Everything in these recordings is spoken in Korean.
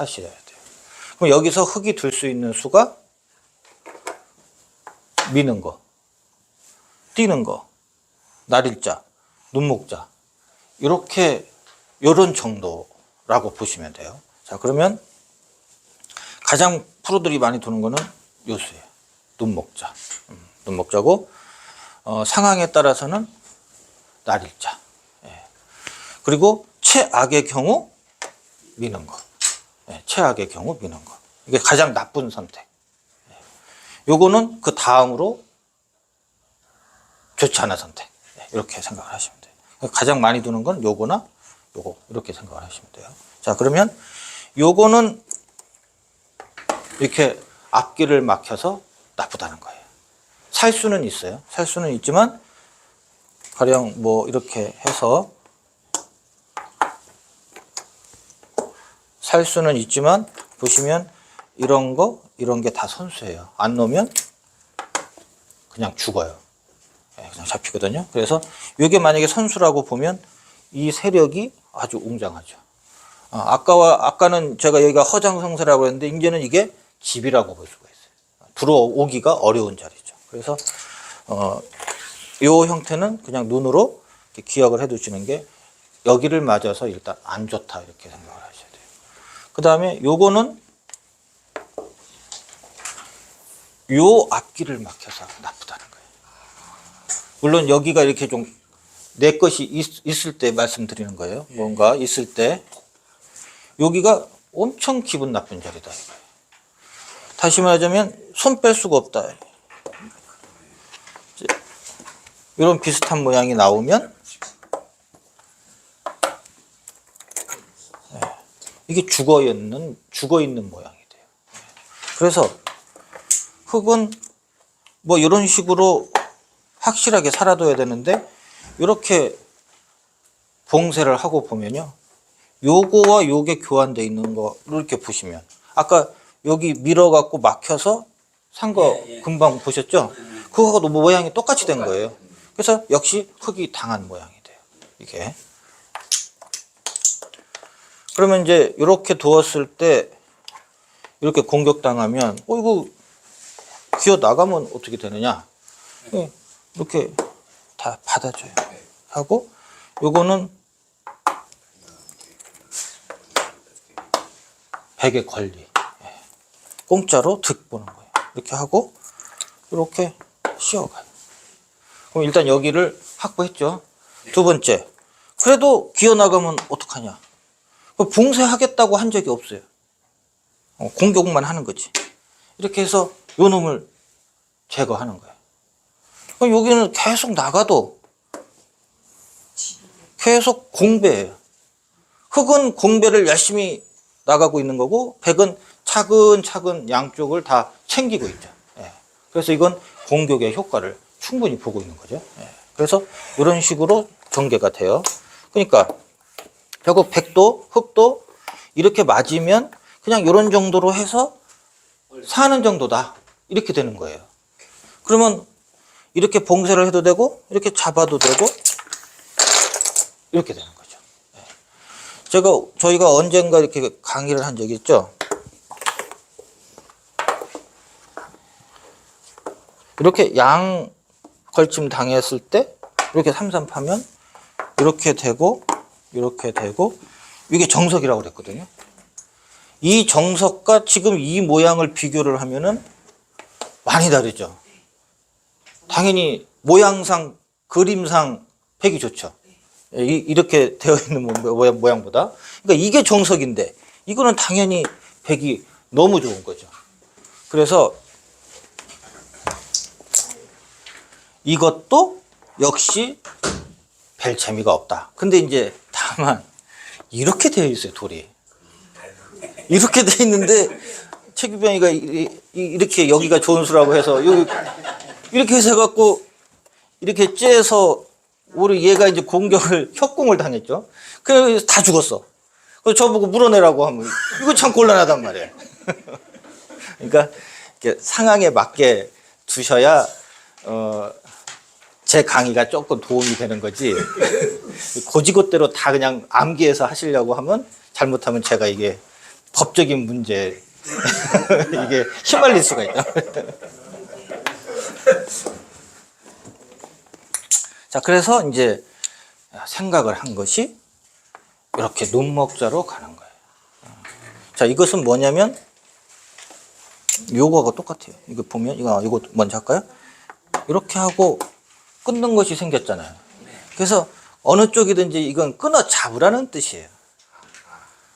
하셔야 돼요. 그럼 여기서 흙이 들 수 있는 수가 미는 거, 뛰는 거, 날일자, 눈목자 이렇게 요런 정도라고 보시면 돼요. 자 그러면 가장 프로들이 많이 도는 거는 요수예요. 눈목자, 음, 눈목자고 어, 상황에 따라서는 날일자. 예. 그리고 최악의 경우 미는 거. 예, 최악의 경우 미는 거. 이게 가장 나쁜 선택. 예. 요거는 그 다음으로 좋지 않은 선택. 예, 이렇게 생각을 하시면 돼요. 가장 많이 두는 건 요거나 요거 이렇게 생각을 하시면 돼요. 자 그러면 요거는 이렇게 앞길을 막혀서 나쁘다는 거예요. 살 수는 있어요. 살 수는 있지만 가령 뭐 이렇게 해서 살 수는 있지만 보시면 이런 거 이런 게 다 선수예요. 안 놓으면 그냥 죽어요. 예, 그냥 잡히거든요. 그래서 이게 만약에 선수라고 보면 이 세력이 아주 웅장하죠. 아, 아까와 아까는 제가 여기가 허장성세라고 했는데 이제는 이게 집이라고 볼 수가 있어요. 들어오기가 어려운 자리죠. 그래서 어, 요 형태는 그냥 눈으로 기억을 해두시는 게 여기를 맞아서 일단 안 좋다 이렇게 돼요. 그 다음에 요거는 요 앞길을 막혀서 나쁘다는 거예요. 물론 여기가 이렇게 좀 내 것이 있, 있을 때 말씀드리는 거예요. 뭔가 있을 때 여기가 엄청 기분 나쁜 자리다. 다시 말하자면 손 뺄 수가 없다. 이런 비슷한 모양이 나오면 이게 죽어 있는 죽어 있는 모양이 돼요. 예. 그래서 흙은 뭐 이런 식으로 확실하게 살아둬야 되는데 이렇게 봉쇄를 하고 보면요. 요거와 요게 교환돼 있는 거 이렇게 보시면 아까 여기 밀어 갖고 막혀서 산거 금방 보셨죠? 그거하고 뭐 모양이 똑같이 된 거예요. 그래서 역시 흙이 당한 모양이 돼요. 이게. 그러면 이제 이렇게 두었을 때 이렇게 공격당하면 어 이거 기어 나가면 어떻게 되느냐? 예, 이렇게 다 받아줘요. 하고 요거는 백의 권리. 예. 공짜로 득 보는 거예요. 이렇게 하고 이렇게 씌워가요. 그럼 일단 여기를 확보했죠. 두 번째. 그래도 기어 나가면 어떡하냐? 그 봉쇄하겠다고 한 적이 없어요. 어, 공격만 하는 거지. 이렇게 해서 요 놈을 제거하는 거예요. 여기는 계속 나가도 계속 공배예요. 흙은 공배를 열심히 나가고 있는 거고 백은 차근차근 양쪽을 다 챙기고 있죠. 예. 그래서 이건 공격의 효과를 충분히 보고 있는 거죠. 예. 그래서 이런 식으로 전개가 돼요. 그러니까 결국 백도 흙도 이렇게 맞으면 그냥 이런 정도로 해서 사는 정도다 이렇게 되는 거예요. 그러면 이렇게 봉쇄를 해도 되고 이렇게 잡아도 되고 이렇게 되는 거죠. 예. 제가 저희가 언젠가 이렇게 강의를 한 적이 있죠. 이렇게 양 걸침 당했을 때 이렇게 삼삼 파면 이렇게 되고 이렇게 되고 이게 정석이라고 그랬거든요. 이 정석과 지금 이 모양을 비교를 하면은 많이 다르죠. 당연히 모양상 그림상 팩이 좋죠. 이- 이렇게 되어 있는 모- 모양, 모양 보다. 그러니까 이게 정석인데 이거는 당연히 백이 너무 좋은 거죠. 그래서 이것도 역시 별 재미가 없다. 근데 이제 다만 이렇게 되어 있어요, 돌이. 이렇게 되어 있는데 최규병이가 이렇게 여기가 좋은 수라고 해서 이렇게 해서 갖고 이렇게 째서 우리 얘가 이제 공격을 협공을 당했죠. 그래서 다 죽었어. 그래서 저보고 물어내라고 하면 이거 참 곤란하단 말이에요. 그러니까 상황에 맞게 두셔야 어, 제 강의가 조금 도움이 되는 거지. 고지곳대로 다 그냥 암기해서 하시려고 하면 잘못하면 제가 이게 법적인 문제 이게 휘말릴 수가 있다. 자, 그래서 이제 생각을 한 것이 이렇게 눈먹자로 가는 거예요. 자, 이것은 뭐냐면 요거하고 똑같아요. 이거 보면 이거 이거 먼저 할까요? 이렇게 하고 끊는 것이 생겼잖아요. 그래서 어느 쪽이든지 이건 끊어 잡으라는 뜻이에요.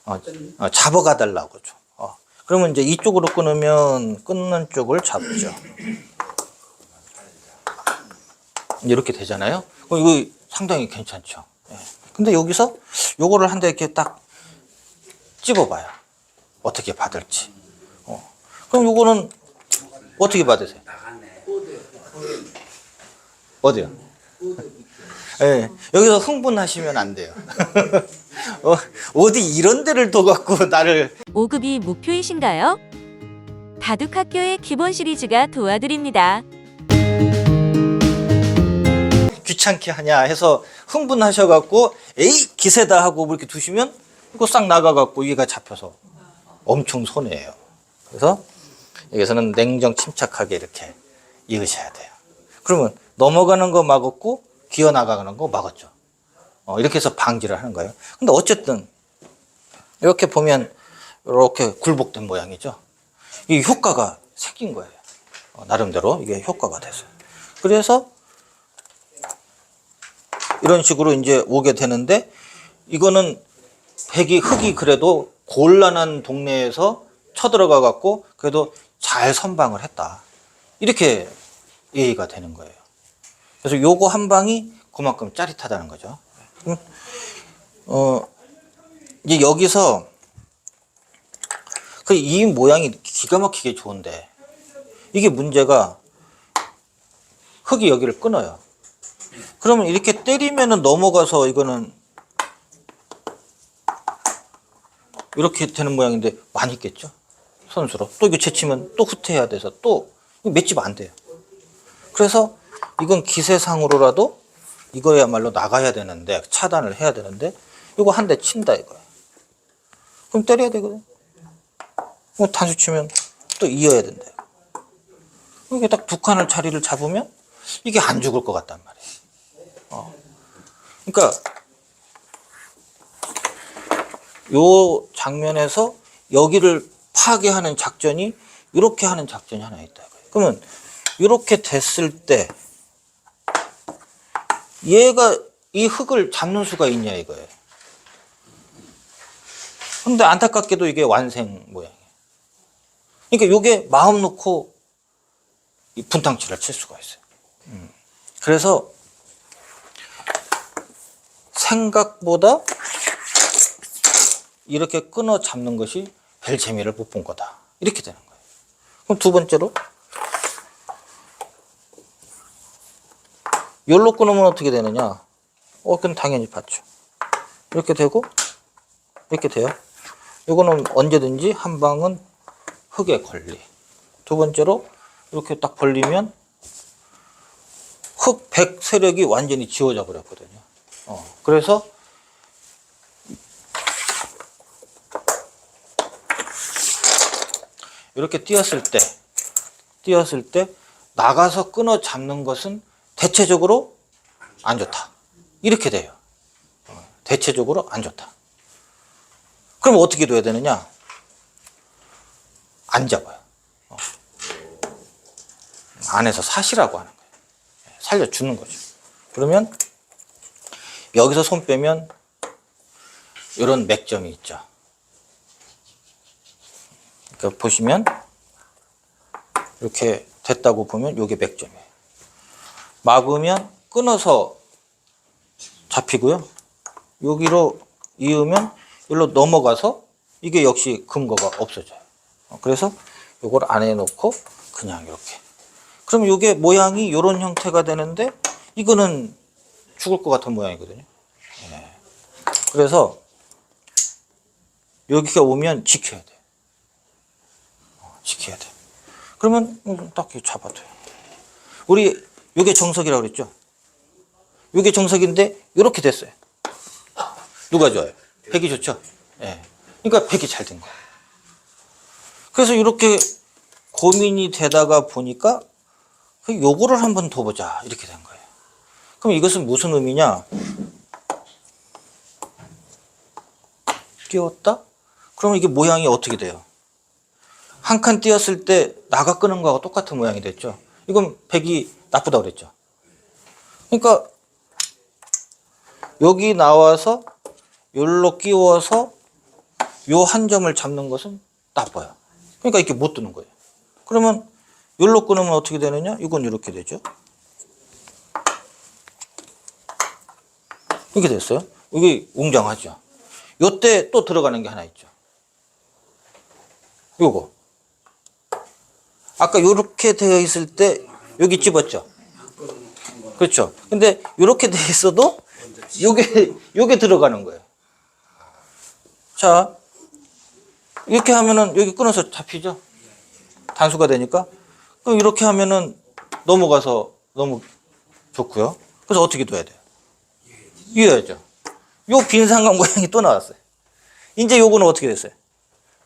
어, 어, 잡아가 달라고 좀. 어. 그러면 이제 이쪽으로 끊으면 끊는 쪽을 잡죠. 이렇게 되잖아요. 그럼 이거 상당히 괜찮죠. 예. 근데 여기서 요거를 한 대 이렇게 딱 찝어봐요. 어떻게 받을지. 어. 그럼 요거는 어떻게 받으세요? 어디요? 예, 여기서 흥분하시면 안 돼요. 어, 어디 이런 데를 둬갖고 나를 5급이 목표이신가요? 바둑 학교의 기본 시리즈가 도와드립니다. 귀찮게 하냐 해서 흥분하셔갖고 에이 기세다 하고 뭐 이렇게 두시면 이거 싹 나가갖고 얘가 잡혀서 엄청 손해예요. 그래서 여기서는 냉정 침착하게 이렇게 이으셔야 돼요. 그러면 넘어가는 거 막았고 기어 나가는 거 막았죠. 어, 이렇게 해서 방지를 하는 거예요. 근데 어쨌든 이렇게 보면 이렇게 굴복된 모양이죠. 이 효과가 생긴 거예요. 어, 나름대로 이게 효과가 됐어요. 그래서 이런 식으로 이제 오게 되는데 이거는 백이 흙이 그래도 곤란한 동네에서 쳐들어가 갖고 그래도 잘 선방을 했다. 이렇게 예의가 되는 거예요. 그래서 요거 한 방이 그만큼 짜릿하다는 거죠. 음, 어, 이제 여기서 그 이 모양이 기가 막히게 좋은데 이게 문제가 흙이 여기를 끊어요. 그러면 이렇게 때리면은 넘어가서 이거는 이렇게 되는 모양인데 많이 있겠죠? 선수로. 또 이거 제치면 또 후퇴해야 돼서 또 맷집 안 돼요. 그래서 이건 기세상으로라도 이거야말로 나가야 되는데 차단을 해야 되는데 이거 한 대 친다 이거야. 그럼 때려야 되거든. 뭐 단수 치면 또 이어야 된다. 이게 딱 두 칸을 자리를 잡으면 이게 안 죽을 것 같단 말이에요. 어. 그러니까 요 장면에서 여기를 파괴하는 작전이 이렇게 하는 작전이 하나 있다. 그러면 이렇게 됐을 때 얘가 이 흙을 잡는 수가 있냐 이거예요. 근데 안타깝게도 이게 완생 모양이에요. 그러니까 요게 마음 놓고 이 분탕치를 칠 수가 있어요. 음. 그래서 생각보다 이렇게 끊어 잡는 것이 별 재미를 못 본 거다. 이렇게 되는 거예요. 그럼 두 번째로 열로 끊으면 어떻게 되느냐? 어, 그건 당연히 받죠. 이렇게 되고 이렇게 돼요. 이거는 언제든지 한 방은 흙에 걸리. 두 번째로 이렇게 딱 벌리면 흙 백 세력이 완전히 지워져 버렸거든요. 어, 그래서 이렇게 뛰었을 때, 뛰었을 때 나가서 끊어 잡는 것은 대체적으로 안 좋다. 이렇게 돼요. 어, 대체적으로 안 좋다. 그럼 어떻게 둬야 되느냐? 안 잡아요. 어. 안에서 사시라고 하는 거예요. 살려주는 거죠. 그러면 여기서 손 빼면 이런 맥점이 있죠. 그러니까 보시면 이렇게 됐다고 보면 이게 맥점이에요. 막으면 끊어서 잡히고요. 여기로 이으면 여기로 넘어가서 이게 역시 근거가 없어져요. 어, 그래서 이걸 안에 놓고 그냥 이렇게. 그럼 이게 모양이 이런 형태가 되는데 이거는 죽을 것 같은 모양이거든요. 예. 그래서 여기가 오면 지켜야 돼. 어, 지켜야 돼. 그러면 음, 딱 이렇게 잡아둬요. 우리 이게 정석이라고 그랬죠? 이게 정석인데 이렇게 됐어요. 누가 좋아요? 백이 좋죠? 예. 그러니까 백이 잘 된 거예요. 그래서 이렇게 고민이 되다가 보니까 그 요거를 한번 더 보자 이렇게 된 거예요. 그럼 이것은 무슨 의미냐? 띄웠다? 그러면 이게 모양이 어떻게 돼요? 한 칸 띄었을 때 나가 끄는 거하고 똑같은 모양이 됐죠. 이건 백이 나쁘다 그랬죠. 그러니까 여기 나와서 여기로 끼워서 요 한 점을 잡는 것은 나빠요. 그러니까 이렇게 못 뜨는 거예요. 그러면 여기로 끊으면 어떻게 되느냐? 이건 이렇게 되죠. 이렇게 됐어요. 이게 웅장하죠. 요때 또 들어가는 게 하나 있죠. 요거. 아까 요렇게 되어 있을 때 여기 집었죠. 그렇죠. 근데 요렇게 돼 있어도 요게 요게 들어가는 거예요. 자, 이렇게 하면은 여기 끊어서 잡히죠. 단수가 되니까. 그럼 이렇게 하면은 넘어가서 너무 좋고요. 그래서 어떻게 둬야 돼요? 이어야죠. 요빈 삼각 모양이 또 나왔어요. 이제 요거는 어떻게 됐어요?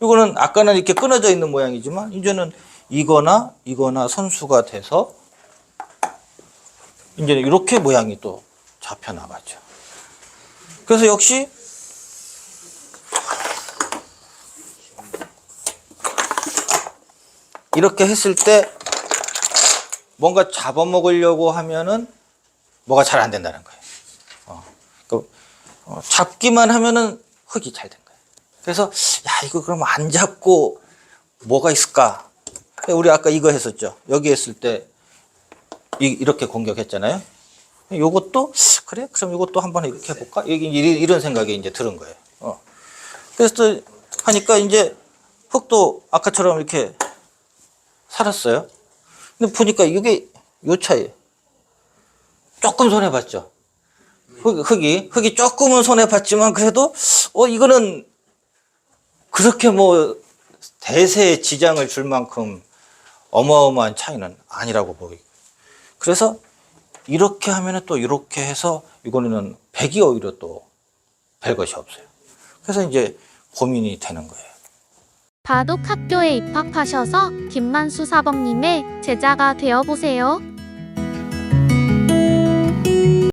요거는 아까는 이렇게 끊어져 있는 모양이지만 이제는 이거나 이거나 선수가 돼서 이제 이렇게 모양이 또 잡혀 나가죠. 그래서 역시 이렇게 했을 때 뭔가 잡아먹으려고 하면은 뭐가 잘 안 된다는 거예요. 어, 그, 어, 잡기만 하면은 흙이 잘 된 거예요. 그래서 야 이거 그럼 안 잡고 뭐가 있을까? 우리 아까 이거 했었죠. 여기 했을 때 이, 이렇게 공격했잖아요. 요것도 그래 그럼 이것도 한번 이렇게 해볼까? 이런 생각이 이제 들은 거예요. 어. 그래서 또 하니까 이제 흙도 아까처럼 이렇게 살았어요. 근데 보니까 이게 요 차이에요. 조금 손해 봤죠. 흙, 흙이 흙이 조금은 손해 봤지만 그래도 어 이거는 그렇게 뭐 대세에 지장을 줄 만큼 어마어마한 차이는 아니라고 보기. 그래서 이렇게 하면은 또 이렇게 해서 이거는 백이 오히려 또 별 것이 없어요. 그래서 이제 고민이 되는 거예요. 바둑 학교에 입학하셔서 김만수 사범님의 제자가 되어보세요.